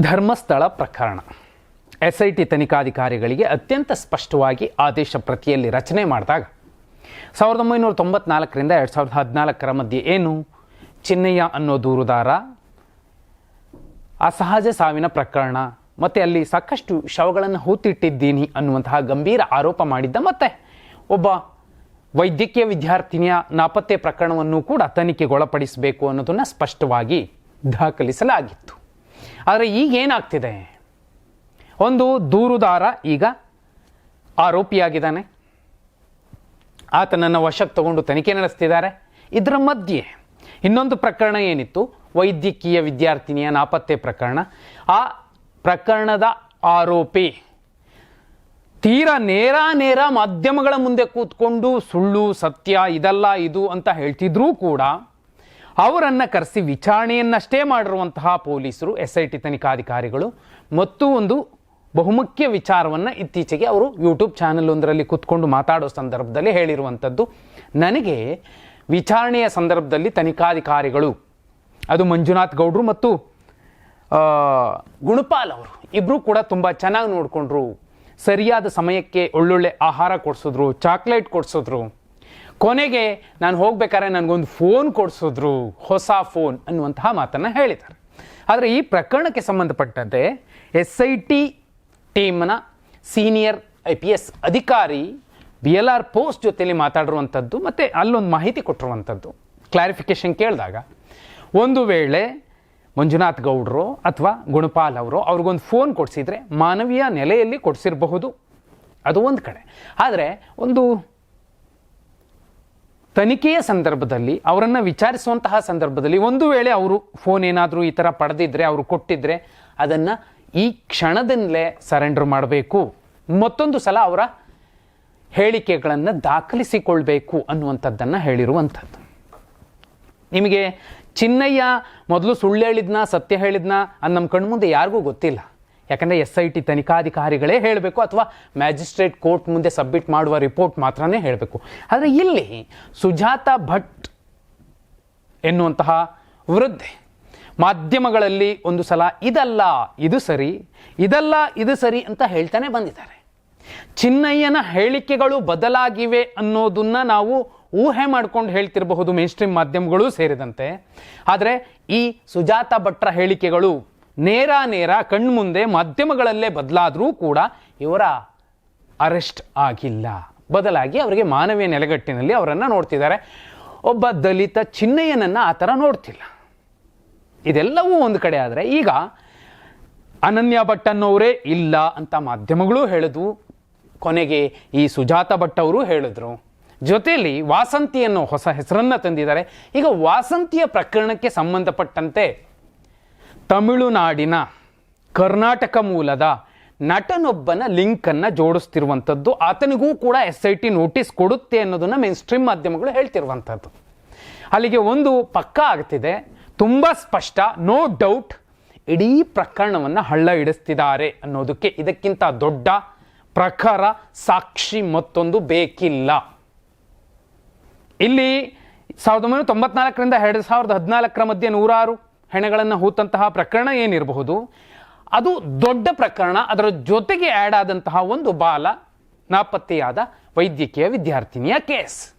ಧರ್ಮಸ್ಥಳ ಪ್ರಕರಣ. S I T ತನಿಖಾಧಿಕಾರಿಗಳಿಗೆ ಅತ್ಯಂತ ಸ್ಪಷ್ಟವಾಗಿ ಆದೇಶ ಪ್ರತಿಯಲ್ಲಿ ರಚನೆ ಮಾಡಿದಾಗ, ಸಾವಿರದ ಒಂಬೈನೂರ ತೊಂಬತ್ನಾಲ್ಕರಿಂದ ಎರಡು ಸಾವಿರದ ಹದಿನಾಲ್ಕರ ಮಧ್ಯೆ ಏನು? ಚಿನ್ನಯ್ಯ ಅನ್ನೋ ದೂರುದಾರ, ಅಸಹಜ ಸಾವಿನ ಪ್ರಕರಣ, ಮತ್ತು ಅಲ್ಲಿ ಸಾಕಷ್ಟು ಶವಗಳನ್ನು ಹೂತಿಟ್ಟಿದ್ದೀನಿ ಅನ್ನುವಂತಹ ಗಂಭೀರ ಆರೋಪ ಮಾಡಿದ್ದ ಮತ್ತೆ ಒಬ್ಬ ವೈದ್ಯಕೀಯ ವಿದ್ಯಾರ್ಥಿನಿಯ ನಾಪತ್ತೆ ಪ್ರಕರಣವನ್ನು ಕೂಡ ತನಿಖೆಗೊಳಪಡಿಸಬೇಕು ಅನ್ನೋದನ್ನು ಸ್ಪಷ್ಟವಾಗಿ ದಾಖಲಿಸಲಾಗಿತ್ತು. ಆದರೆ ಈಗ ಏನಾಗ್ತಿದೆ? ಒಂದು ದೂರುದಾರ ಈಗ ಆರೋಪಿಯಾಗಿದ್ದಾನೆ. ಆತನನ್ನು ವಶಕ್ಕೆ ತಗೊಂಡು ತನಿಖೆ ನಡೆಸ್ತಿದ್ದಾರೆ. ಇದರ ಮಧ್ಯೆ ಇನ್ನೊಂದು ಪ್ರಕರಣ ಏನಿತ್ತು? ವೈದ್ಯಕೀಯ ವಿದ್ಯಾರ್ಥಿನಿಯ ನಾಪತ್ತೆ ಪ್ರಕರಣ. ಆ ಪ್ರಕರಣದ ಆರೋಪಿ ತೀರಾ ನೇರ ನೇರ ಮಾಧ್ಯಮಗಳ ಮುಂದೆ ಕೂತ್ಕೊಂಡು ಸುಳ್ಳು, ಸತ್ಯ ಇದಲ್ಲ ಇದು ಅಂತ ಹೇಳ್ತಿದ್ರೂ ಕೂಡ ಅವರನ್ನು ಕರೆಸಿ ವಿಚಾರಣೆಯನ್ನಷ್ಟೇ ಮಾಡಿರುವಂತಹ ಪೊಲೀಸರು ಎಸ್ ಐ ಟಿ ತನಿಖಾಧಿಕಾರಿಗಳು ಮತ್ತು ಒಂದು ಬಹುಮುಖ್ಯ ವಿಚಾರವನ್ನು ಇತ್ತೀಚೆಗೆ ಅವರು ಯೂಟ್ಯೂಬ್ ಚಾನೆಲ್ ಒಂದರಲ್ಲಿ ಕೂತ್ಕೊಂಡು ಮಾತಾಡೋ ಸಂದರ್ಭದಲ್ಲಿ ಹೇಳಿರುವಂಥದ್ದು. ನನಗೆ ವಿಚಾರಣೆಯ ಸಂದರ್ಭದಲ್ಲಿ ತನಿಖಾಧಿಕಾರಿಗಳು, ಅದು ಮಂಜುನಾಥ್ ಗೌಡ್ರು ಮತ್ತು ಗುಣಪಾಲ್ ಅವರು ಇಬ್ಬರು ಕೂಡ ತುಂಬ ಚೆನ್ನಾಗಿ ನೋಡಿಕೊಂಡ್ರು. ಸರಿಯಾದ ಸಮಯಕ್ಕೆ ಒಳ್ಳೊಳ್ಳೆ ಆಹಾರ ಕೊಡಿಸಿದ್ರು ಚಾಕ್ಲೇಟ್ ಕೊಡಿಸಿದ್ರು. ಕೊನೆಗೆ ನಾನು ಹೋಗ್ಬೇಕಾದ್ರೆ ನನಗೊಂದು ಫೋನ್ ಕೊಡಿಸಿದ್ರು, ಹೊಸ ಫೋನ್ ಅನ್ನುವಂತಹ ಮಾತನ್ನು ಹೇಳಿದ್ದಾರೆ. ಆದರೆ ಈ ಪ್ರಕರಣಕ್ಕೆ ಸಂಬಂಧಪಟ್ಟಂತೆ ಎಸ್ ಐ ಟಿ ಟೀಮ್ನ ಸೀನಿಯರ್ ಐ ಪಿ ಎಸ್ ಅಧಿಕಾರಿ ಬಿ ಎಲ್ ಆರ್ ಪೋಸ್ಟ್ ಜೊತೆಲಿ ಮಾತಾಡಿರುವಂಥದ್ದು ಮತ್ತು ಅಲ್ಲೊಂದು ಮಾಹಿತಿ ಕೊಟ್ಟಿರುವಂಥದ್ದು ಕ್ಲಾರಿಫಿಕೇಶನ್ ಕೇಳಿದಾಗ, ಒಂದು ವೇಳೆ ಮಂಜುನಾಥ್ ಗೌಡ್ರು ಅಥವಾ ಗುಣಪಾಲ್ ಅವರು ಅವ್ರಿಗೊಂದು ಫೋನ್ ಕೊಡಿಸಿದರೆ ಮಾನವೀಯ ನೆಲೆಯಲ್ಲಿ ಕೊಡಿಸಿರಬಹುದು. ಅದು ಒಂದು ಕಡೆ. ಆದರೆ ಒಂದು ತನಿಖೆಯ ಸಂದರ್ಭದಲ್ಲಿ, ಅವರನ್ನು ವಿಚಾರಿಸುವಂತಹ ಸಂದರ್ಭದಲ್ಲಿ ಒಂದು ವೇಳೆ ಅವರು ಫೋನ್ ಏನಾದರೂ ಈ ಥರ ಪಡೆದಿದ್ದರೆ ಅವರು ಕೊಟ್ಟಿದ್ದರೆ ಅದನ್ನು ಈ ಕ್ಷಣದಿಂದಲೇ ಸರೆಂಡರ್ ಮಾಡಬೇಕು. ಮತ್ತೊಂದು ಸಲ ಅವರ ಹೇಳಿಕೆಗಳನ್ನು ದಾಖಲಿಸಿಕೊಳ್ಬೇಕು ಅನ್ನುವಂಥದ್ದನ್ನು ಹೇಳಿರುವಂಥದ್ದು. ನಿಮಗೆ ಚಿನ್ನಯ್ಯ ಮೊದಲು ಸುಳ್ಳು ಹೇಳಿದ್ನ, ಸತ್ಯ ಹೇಳಿದ್ನ ಅದು ನಮ್ಮ ಕಣ್ಮುಂದೆ ಯಾರಿಗೂ ಗೊತ್ತಿಲ್ಲ. ಯಾಕಂದರೆ ಎಸ್ ಐ ಟಿ ತನಿಖಾಧಿಕಾರಿಗಳೇ ಹೇಳಬೇಕು ಅಥವಾ ಮ್ಯಾಜಿಸ್ಟ್ರೇಟ್ ಕೋರ್ಟ್ ಮುಂದೆ ಸಬ್ಮಿಟ್ ಮಾಡುವ ರಿಪೋರ್ಟ್ ಮಾತ್ರನೇ ಹೇಳಬೇಕು. ಆದರೆ ಇಲ್ಲಿ ಸುಜಾತ ಭಟ್ ಎನ್ನುವಂತಹ ವೃದ್ಧೆ ಮಾಧ್ಯಮಗಳಲ್ಲಿ ಒಂದು ಸಲ ಇದಲ್ಲ, ಇದು ಸರಿ, ಇದಲ್ಲ, ಇದು ಸರಿ ಅಂತ ಹೇಳ್ತಾನೆ ಬಂದಿದ್ದಾರೆ. ಚಿನ್ನಯ್ಯನ ಹೇಳಿಕೆಗಳು ಬದಲಾಗಿವೆ ಅನ್ನೋದನ್ನ ನಾವು ಊಹೆ ಮಾಡ್ಕೊಂಡು ಹೇಳ್ತಿರಬಹುದು ಮೇನ್ ಸ್ಟ್ರೀಮ್ ಮಾಧ್ಯಮಗಳು ಸೇರಿದಂತೆ. ಆದರೆ ಈ ಸುಜಾತ ಭಟ್ರ ಹೇಳಿಕೆಗಳು ನೇರ ನೇರ ಕಣ್ಮುಂದೆ ಮಾಧ್ಯಮಗಳಲ್ಲೇ ಬದಲಾದರೂ ಕೂಡ ಇವರ ಅರೆಸ್ಟ್ ಆಗಿಲ್ಲ. ಬದಲಾಗಿ ಅವರಿಗೆ ಮಾನವೀಯ ನೆಲೆಗಟ್ಟಿನಲ್ಲಿ ಅವರನ್ನು ನೋಡ್ತಿದ್ದಾರೆ. ಒಬ್ಬ ದಲಿತ ಚಿನ್ನಯ್ಯನನ್ನು ಆ ಥರ ನೋಡ್ತಿಲ್ಲ. ಇದೆಲ್ಲವೂ ಒಂದು ಕಡೆ ಆದರೆ ಈಗ ಅನನ್ಯ ಭಟ್ ಅನ್ನೋರೇ ಇಲ್ಲ ಅಂತ ಮಾಧ್ಯಮಗಳು ಹೇಳಿದ್ವು ಕೊನೆಗೆ ಈ ಸುಜಾತ ಭಟ್ ಅವರು ಹೇಳಿದ್ರು. ಜೊತೆಯಲ್ಲಿ ವಾಸಂತಿ ಅನ್ನೋ ಹೊಸ ಹೆಸರನ್ನು ತಂದಿದ್ದಾರೆ. ಈಗ ವಾಸಂತಿಯ ಪ್ರಕರಣಕ್ಕೆ ಸಂಬಂಧಪಟ್ಟಂತೆ ತಮಿಳುನಾಡಿನ ಕರ್ನಾಟಕ ಮೂಲದ ನಟನೊಬ್ಬನ ಲಿಂಕನ್ನು ಜೋಡಿಸ್ತಿರುವಂಥದ್ದು. ಆತನಿಗೂ ಕೂಡ ಎಸ್ ಐ ಟಿ ನೋಟಿಸ್ ಕೊಡುತ್ತೆ ಅನ್ನೋದನ್ನು ಮೇನ್ ಸ್ಟ್ರೀಮ್ ಮಾಧ್ಯಮಗಳು ಹೇಳ್ತಿರುವಂಥದ್ದು. ಅಲ್ಲಿಗೆ ಒಂದು ಪಕ್ಕ ಆಗ್ತಿದೆ. ತುಂಬ ಸ್ಪಷ್ಟ, ನೋ ಡೌಟ್, ಇಡೀ ಪ್ರಕರಣವನ್ನು ಹಳ್ಳ ಹಿಡಿಸ್ತಿದ್ದಾರೆ ಅನ್ನೋದಕ್ಕೆ ಇದಕ್ಕಿಂತ ದೊಡ್ಡ ಪ್ರಖರ ಸಾಕ್ಷಿ ಮತ್ತೊಂದು ಬೇಕಿಲ್ಲ. ಇಲ್ಲಿ ಸಾವಿರದ ಒಂಬೈನೂರ ತೊಂಬತ್ನಾಲ್ಕರಿಂದ ಎರಡು ಸಾವಿರದ ಹದಿನಾಲ್ಕರ ಮಧ್ಯೆ ನೂರಾರು ಹೆಣಗಳನ್ನು ಹೂತಂತಹ ಪ್ರಕರಣ ಏನಿರಬಹುದು? ಅದು ದೊಡ್ಡ ಪ್ರಕರಣ, ಅದರ ಜೊತೆಗೆ ಆ್ಯಡ್ ಆದಂತಹ ಒಂದು ಬಾಲ, ನಾಪತ್ತೆಯಾದ ವೈದ್ಯಕೀಯ ವಿದ್ಯಾರ್ಥಿನಿಯ ಕೇಸ್.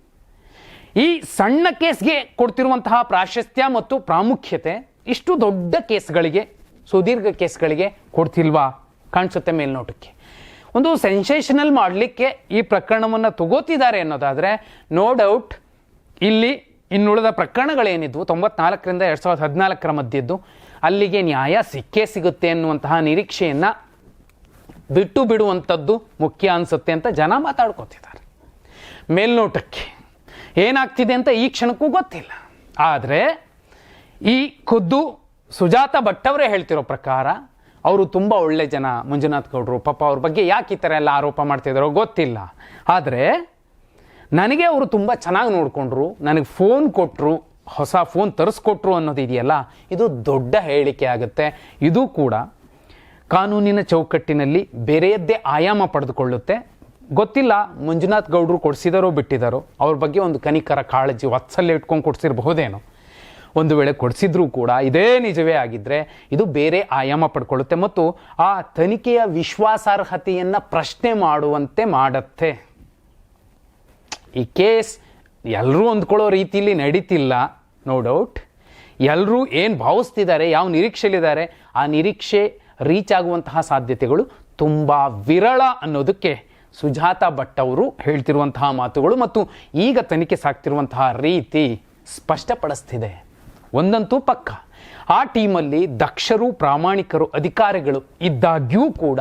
ಈ ಸಣ್ಣ ಕೇಸ್ಗೆ ಕೊಡ್ತಿರುವಂತಹ ಪ್ರಾಶಸ್ತ್ಯ ಮತ್ತು ಪ್ರಾಮುಖ್ಯತೆ ಇಷ್ಟು ದೊಡ್ಡ ಕೇಸ್ಗಳಿಗೆ, ಸುದೀರ್ಘ ಕೇಸ್ಗಳಿಗೆ ಕೊಡ್ತಿಲ್ವಾ? ಕಾಣಿಸುತ್ತೆ ಮೇಲ್ನೋಟಕ್ಕೆ. ಒಂದು ಸೆನ್ಸೇಷನಲ್ ಮಾಡಲಿಕ್ಕೆ ಈ ಪ್ರಕರಣವನ್ನು ತಗೋತಿದ್ದಾರೆ ಅನ್ನೋದಾದರೆ ನೋ ಡೌಟ್ ಇಲ್ಲಿ ಇನ್ನುಳಿದ ಪ್ರಕರಣಗಳೇನಿದ್ವು? ತೊಂಬತ್ನಾಲ್ಕರಿಂದ ಎರಡು ಸಾವಿರದ ಹದಿನಾಲ್ಕರ ಮಧ್ಯದ್ದು ಅಲ್ಲಿಗೆ ನ್ಯಾಯ ಸಿಕ್ಕೇ ಸಿಗುತ್ತೆ ಅನ್ನುವಂತಹ ನಿರೀಕ್ಷೆಯನ್ನು ಬಿಟ್ಟು ಬಿಡುವಂಥದ್ದು ಮುಖ್ಯ ಅನಿಸುತ್ತೆ ಅಂತ ಜನ ಮಾತಾಡ್ಕೋತಿದ್ದಾರೆ. ಮೇಲ್ನೋಟಕ್ಕೆ ಏನಾಗ್ತಿದೆ ಅಂತ ಈ ಕ್ಷಣಕ್ಕೂ ಗೊತ್ತಿಲ್ಲ. ಆದರೆ ಈ ಖುದ್ದು ಸುಜಾತ ಭಟ್ ಅವರೇ ಹೇಳ್ತಿರೋ ಪ್ರಕಾರ ಅವರು ತುಂಬ ಒಳ್ಳೆ ಜನ. ಮಂಜುನಾಥ್ ಗೌಡರು ಪಾಪ ಅವ್ರ ಬಗ್ಗೆ ಯಾಕೆ ಈ ಥರ ಎಲ್ಲ ಆರೋಪ ಮಾಡ್ತಿದ್ದಾರೋ ಗೊತ್ತಿಲ್ಲ. ಆದರೆ ನನಗೆ ಅವರು ತುಂಬ ಚೆನ್ನಾಗಿ ನೋಡಿಕೊಂಡ್ರು, ನನಗೆ ಫೋನ್ ಕೊಟ್ಟರು ಹೊಸ ಫೋನ್ ತರಿಸ್ಕೊಟ್ರು ಅನ್ನೋದು ಇದೆಯಲ್ಲ, ಇದು ದೊಡ್ಡ ಹೇಳಿಕೆ ಆಗುತ್ತೆ. ಇದು ಕೂಡ ಕಾನೂನಿನ ಚೌಕಟ್ಟಿನಲ್ಲಿ ಬೇರೆಯದ್ದೇ ಆಯಾಮ ಪಡೆದುಕೊಳ್ಳುತ್ತೆ. ಗೊತ್ತಿಲ್ಲ, ಮಂಜುನಾಥ್ ಗೌಡರು ಕೊಡಿಸಿದಾರೋ ಬಿಟ್ಟಿದ್ದಾರೋ ಅವ್ರ ಬಗ್ಗೆ ಒಂದು ಕನಿಕರ ಕಾಳಜಿ ವಾತ್ಸಲ್ಯ ಇಟ್ಕೊಂಡು ಕೊಡಿಸಿರಬಹುದೇನೋ. ಒಂದು ವೇಳೆ ಕೊಡಿಸಿದ್ರೂ ಕೂಡ ಇದೇ ನಿಜವೇ ಆಗಿದ್ದರೆ ಇದು ಬೇರೆ ಆಯಾಮ ಪಡ್ಕೊಳ್ಳುತ್ತೆ. ಮತ್ತು ಆ ತನಿಖೆಯ ವಿಶ್ವಾಸಾರ್ಹತೆಯನ್ನು ಪ್ರಶ್ನೆ ಮಾಡುವಂತೆ ಮಾಡುತ್ತೆ. ಈ ಕೇಸ್ ಎಲ್ಲರೂ ಅಂದ್ಕೊಳ್ಳೋ ರೀತಿಯಲ್ಲಿ ನಡೀತಿಲ್ಲ ನೋ ಡೌಟ್ ಎಲ್ಲರೂ ಏನು ಭಾವಿಸ್ತಿದ್ದಾರೆ, ಯಾವ ನಿರೀಕ್ಷೆಯಲ್ಲಿದ್ದಾರೆ, ಆ ನಿರೀಕ್ಷೆ ರೀಚ್ ಆಗುವಂತಹ ಸಾಧ್ಯತೆಗಳು ತುಂಬ ವಿರಳ ಅನ್ನೋದಕ್ಕೆ ಸುಜಾತ ಭಟ್ ಅವರು ಹೇಳ್ತಿರುವಂತಹ ಮಾತುಗಳು ಮತ್ತು ಈಗ ತನಿಖೆ ಸಾಕ್ತಿರುವಂತಹ ರೀತಿ ಸ್ಪಷ್ಟಪಡಿಸ್ತಿದೆ. ಒಂದಂತೂ ಪಕ್ಕ. ಆ ಟೀಮಲ್ಲಿ ದಕ್ಷರು, ಪ್ರಾಮಾಣಿಕರು, ಅಧಿಕಾರಿಗಳು ಇದ್ದಾಗ್ಯೂ ಕೂಡ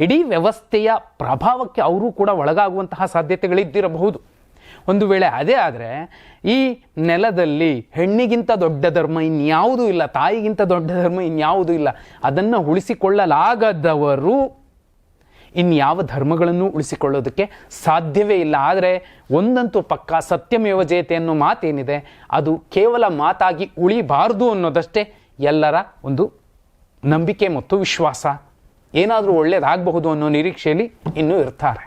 ಇಡೀ ವ್ಯವಸ್ಥೆಯ ಪ್ರಭಾವಕ್ಕೆ ಅವರು ಕೂಡ ಒಳಗಾಗುವಂತಹ ಸಾಧ್ಯತೆಗಳಿದ್ದಿರಬಹುದು. ಒಂದು ವೇಳೆ ಅದೇ ಆದರೆ ಈ ನೆಲದಲ್ಲಿ ಹೆಣ್ಣಿಗಿಂತ ದೊಡ್ಡ ಧರ್ಮ ಇನ್ಯಾವುದೂ ಇಲ್ಲ, ತಾಯಿಗಿಂತ ದೊಡ್ಡ ಧರ್ಮ ಇನ್ಯಾವುದೂ ಇಲ್ಲ, ಅದನ್ನು ಉಳಿಸಿಕೊಳ್ಳಲಾಗದವರು ಇನ್ಯಾವ ಧರ್ಮಗಳನ್ನು ಉಳಿಸಿಕೊಳ್ಳೋದಕ್ಕೆ ಸಾಧ್ಯವೇ ಇಲ್ಲ. ಆದರೆ ಒಂದಂತೂ ಪಕ್ಕ ಸತ್ಯಮೇವ ಜಯತೆ ಅನ್ನೋ ಮಾತೇನಿದೆ, ಅದು ಕೇವಲ ಮಾತಾಗಿ ಉಳಿಬಾರದು ಅನ್ನೋದಷ್ಟೇ ಎಲ್ಲರ ಒಂದು ನಂಬಿಕೆ ಮತ್ತು ವಿಶ್ವಾಸ. ಏನಾದರೂ ಒಳ್ಳೆಯದಾಗಬಹುದು ಅನ್ನೋ ನಿರೀಕ್ಷೆಯಲ್ಲಿ ಇನ್ನೂ ಇರ್ತಾರೆ.